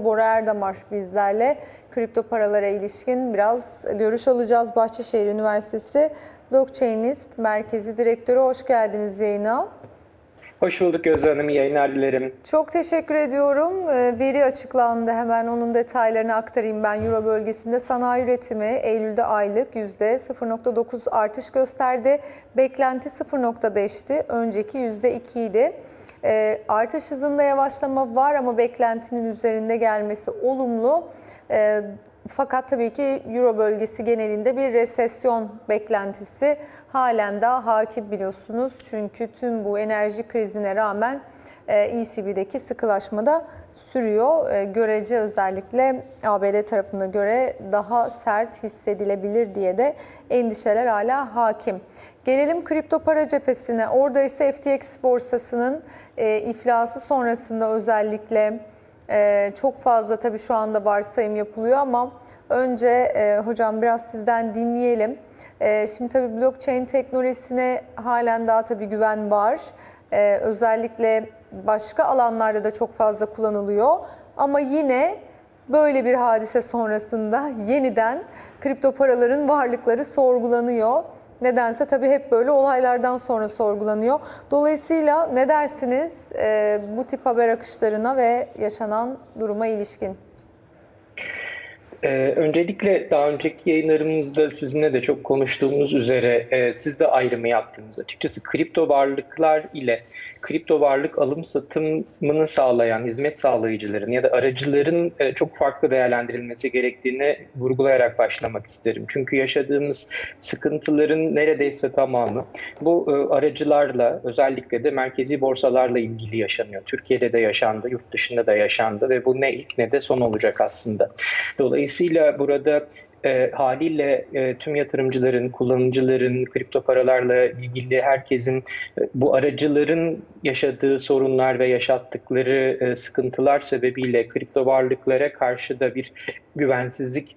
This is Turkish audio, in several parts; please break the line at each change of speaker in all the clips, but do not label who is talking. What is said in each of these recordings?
Doktor Bora Erdamar bizlerle kripto paralara ilişkin biraz görüş alacağız. Bahçeşehir Üniversitesi Blockchainist Merkezi Direktörü hoş geldiniz yayına.
Hoş bulduk Gözde Hanım. Yayınlar dilerim.
Çok teşekkür ediyorum. Ee, Veri açıklandı. Hemen onun detaylarını aktarayım ben. Euro bölgesinde sanayi üretimi Eylül'de aylık %0.9 artış gösterdi. Beklenti 0.5'ti. Önceki %2 idi. Ee, Artış hızında yavaşlama var ama beklentinin üzerinde gelmesi olumlu. Ee, Fakat tabii ki Euro bölgesi genelinde bir resesyon beklentisi halen daha hakim biliyorsunuz. Çünkü tüm bu enerji krizine rağmen e, ECB'deki sıkılaşma da sürüyor. E, Görece özellikle ABD tarafına göre daha sert hissedilebilir diye de endişeler hala hakim. Gelelim kripto para cephesine. Orada ise FTX borsasının e, iflası sonrasında özellikle ee, çok fazla tabii şu anda varsayım yapılıyor ama önce e, hocam biraz sizden dinleyelim. Şimdi tabii blockchain teknolojisine halen daha tabii güven var. Özellikle başka alanlarda da çok fazla kullanılıyor. Ama yine böyle bir hadise sonrasında yeniden kripto paraların varlıkları sorgulanıyor. Nedense tabii hep böyle olaylardan sonra sorgulanıyor. Dolayısıyla ne dersiniz e, bu tip haber akışlarına ve yaşanan duruma ilişkin?
Ee, öncelikle daha önceki yayınlarımızda sizinle de çok konuştuğumuz üzere e, siz de ayrımı yaptınız. Açıkçası kripto varlıklar ile kripto varlık alım satımını sağlayan hizmet sağlayıcıların ya da aracıların e, çok farklı değerlendirilmesi gerektiğini vurgulayarak başlamak isterim. Çünkü yaşadığımız sıkıntıların neredeyse tamamı bu e, aracılarla özellikle de merkezi borsalarla ilgili yaşanıyor. Türkiye'de de yaşandı, yurt dışında da yaşandı ve bu ne ilk ne de son olacak aslında. Dolayısıyla burada e, haliyle e, tüm yatırımcıların, kullanıcıların, kripto paralarla ilgili herkesin e, bu aracıların yaşadığı sorunlar ve yaşattıkları e, sıkıntılar sebebiyle kripto varlıklara karşı da bir güvensizlik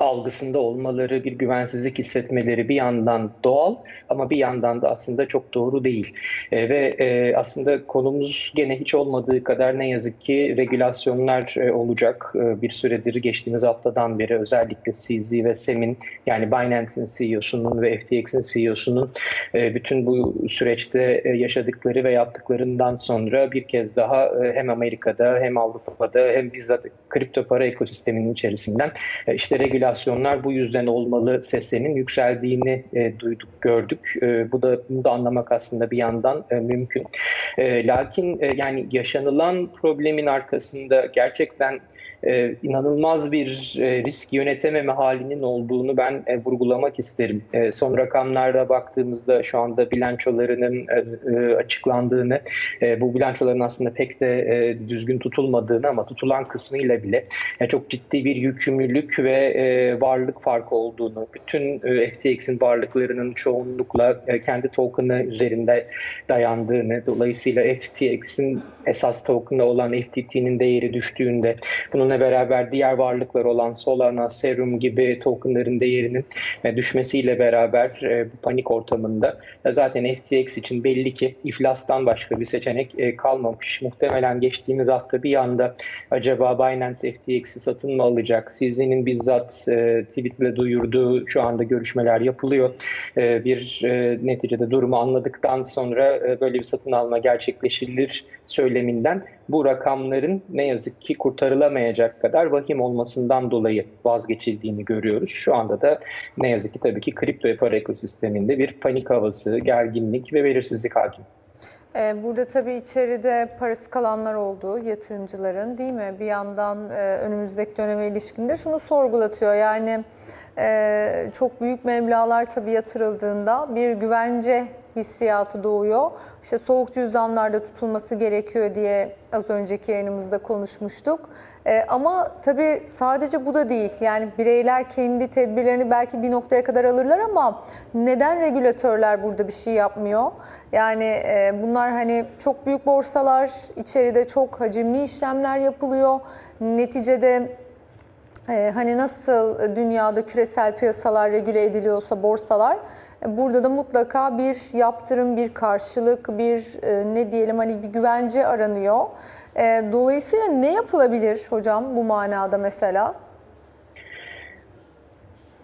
algısında olmaları, bir güvensizlik hissetmeleri bir yandan doğal ama bir yandan da aslında çok doğru değil. E, ve e, aslında konumuz gene hiç olmadığı kadar ne yazık ki regülasyonlar e, olacak. E, bir süredir geçtiğimiz haftadan beri özellikle CZ ve SEM'in yani Binance'in CEO'sunun ve FTX'in CEO'sunun e, bütün bu süreçte e, yaşadıkları ve yaptıklarından sonra bir kez daha e, hem Amerika'da hem Avrupa'da hem bizzat kripto para ekosisteminin içerisinden e, işte bu yüzden olmalı seslerinin yükseldiğini e, duyduk, gördük. E, bu da bunu da anlamak aslında bir yandan e, mümkün. E, lakin e, yani yaşanılan problemin arkasında gerçekten e, inanılmaz bir e, risk yönetememe halinin olduğunu ben e, vurgulamak isterim. E, son rakamlarda baktığımızda şu anda bilançolarının e, e, açıklandığını, e, bu bilançoların aslında pek de e, düzgün tutulmadığını ama tutulan kısmıyla bile e, çok ciddi bir yükümlülük ve e, varlık farkı olduğunu, bütün e, FTX'in varlıklarının çoğunlukla e, kendi token'ı üzerinde dayandığını, dolayısıyla FTX'in esas token'ı olan FTT'nin değeri düştüğünde bununla beraber diğer varlıklar olan Solana, Serum gibi tokenların değerinin e, düşmesiyle beraber e, bu panik ortamında e, zaten FTX için belli ki iflastan başka bir seçenek kalmamış. Muhtemelen geçtiğimiz hafta bir anda acaba Binance FTX'i satın mı alacak? CZ'nin bizzat tweetle duyurduğu şu anda görüşmeler yapılıyor. Bir neticede durumu anladıktan sonra böyle bir satın alma gerçekleşilir söyleminden bu rakamların ne yazık ki kurtarılamayacak kadar vahim olmasından dolayı vazgeçildiğini görüyoruz. Şu anda da ne yazık ki tabii ki kripto para ekosisteminde bir panik havası, gerginlik ve belirsizlik hakim.
Ee, Burada tabii içeride parası kalanlar oldu yatırımcıların değil mi? Bir yandan e, önümüzdeki döneme ilişkinde şunu sorgulatıyor. Yani e, çok büyük meblağlar tabii yatırıldığında bir güvence hissiyatı doğuyor. İşte soğuk cüzdanlarda tutulması gerekiyor diye az önceki yayınımızda konuşmuştuk. Ee, ama tabii sadece bu da değil. Yani bireyler kendi tedbirlerini belki bir noktaya kadar alırlar ama neden regülatörler burada bir şey yapmıyor? Yani e, bunlar hani çok büyük borsalar, içeride çok hacimli işlemler yapılıyor. Neticede e, hani nasıl dünyada küresel piyasalar regüle ediliyorsa borsalar E, Burada da mutlaka bir yaptırım, bir karşılık, bir e, ne diyelim hani bir güvence aranıyor. E, Dolayısıyla ne yapılabilir hocam bu manada mesela?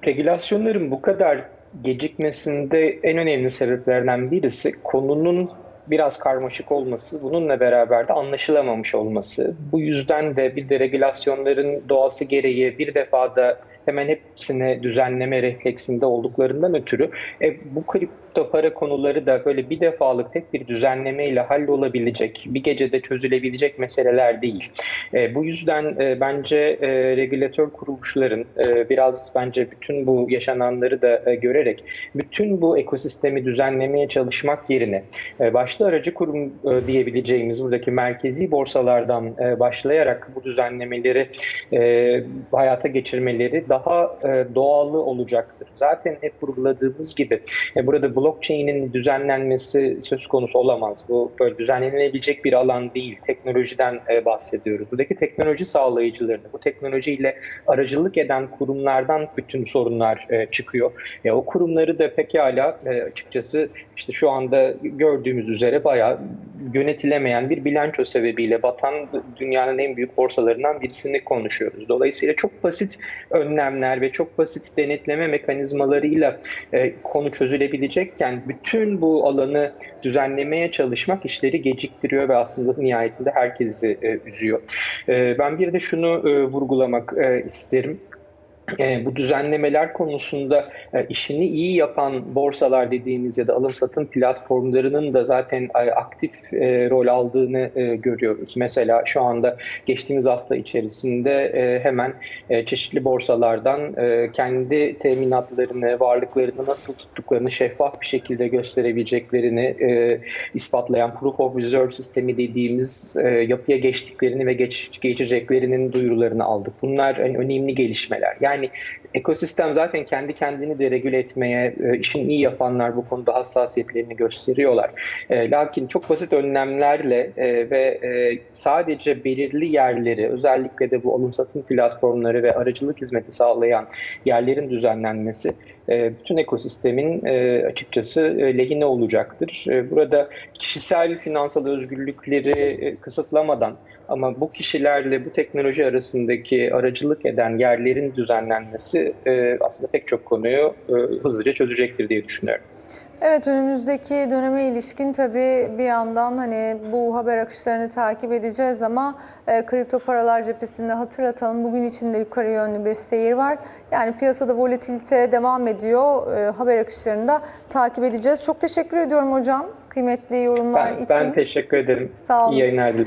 Regülasyonların bu kadar gecikmesinde en önemli sebeplerden birisi konunun biraz karmaşık olması, bununla beraber de anlaşılamamış olması. Bu yüzden de bir de regülasyonların doğası gereği bir defada hemen hepsine düzenleme refleksinde olduklarından ötürü e, bu kripto para konuları da böyle bir defalık tek bir düzenlemeyle hallolabilecek, bir gecede çözülebilecek meseleler değil. E, bu yüzden e, bence e, regülatör kuruluşların e, biraz bence bütün bu yaşananları da e, görerek bütün bu ekosistemi düzenlemeye çalışmak yerine e, başta aracı kurum e, diyebileceğimiz buradaki merkezi borsalardan e, başlayarak bu düzenlemeleri e, hayata geçirmeleri daha e, doğalı olacaktır. Zaten hep vurguladığımız gibi e, burada blockchain'in düzenlenmesi söz konusu olamaz. Bu böyle düzenlenebilecek bir alan değil. Teknolojiden e, bahsediyoruz. Buradaki teknoloji sağlayıcılarını, bu teknolojiyle aracılık eden kurumlardan bütün sorunlar çıkıyor. E, o kurumları da pekala e, açıkçası işte şu anda gördüğümüz üzere bayağı yönetilemeyen bir bilanço sebebiyle batan dünyanın en büyük borsalarından birisini konuşuyoruz. Dolayısıyla çok basit önlemler ve çok basit denetleme mekanizmalarıyla e, konu çözülebilecekken bütün bu alanı düzenlemeye çalışmak işleri geciktiriyor ve aslında nihayetinde herkesi e, üzüyor. E, ben bir de şunu e, vurgulamak e, isterim. E, bu düzenlemeler konusunda e, işini iyi yapan borsalar dediğimiz ya da alım satım platformlarının da zaten e, aktif e, rol aldığını e, görüyoruz. Mesela şu anda geçtiğimiz hafta içerisinde e, hemen e, çeşitli borsalardan e, kendi teminatlarını, varlıklarını nasıl tuttuklarını şeffaf bir şekilde gösterebileceklerini e, ispatlayan Proof of Reserve sistemi dediğimiz e, yapıya geçtiklerini ve geç, geçeceklerinin duyurularını aldık. Bunlar hani, önemli gelişmeler. Yani online ekosistem zaten kendi kendini de regüle etmeye, e, işin iyi yapanlar bu konuda hassasiyetlerini gösteriyorlar. E, lakin çok basit önlemlerle e, ve sadece belirli yerleri, özellikle de bu alım satım platformları ve aracılık hizmeti sağlayan yerlerin düzenlenmesi bütün ekosistemin açıkçası lehine olacaktır. Burada kişisel finansal özgürlükleri kısıtlamadan ama bu kişilerle bu teknoloji arasındaki aracılık eden yerlerin düzenlenmesi e, aslında pek çok konuyu e, hızlıca çözecektir diye düşünüyorum.
Evet önümüzdeki döneme ilişkin tabii bir yandan hani bu haber akışlarını takip edeceğiz ama e, kripto paralar cephesinde hatırlatalım bugün içinde yukarı yönlü bir seyir var. Yani piyasada volatilite devam ediyor. E, haber akışlarını da takip edeceğiz. Çok teşekkür ediyorum hocam kıymetli yorumlar
Ben,
için.
ben teşekkür ederim.
Sağ olun.
İyi yayınlar dilerim.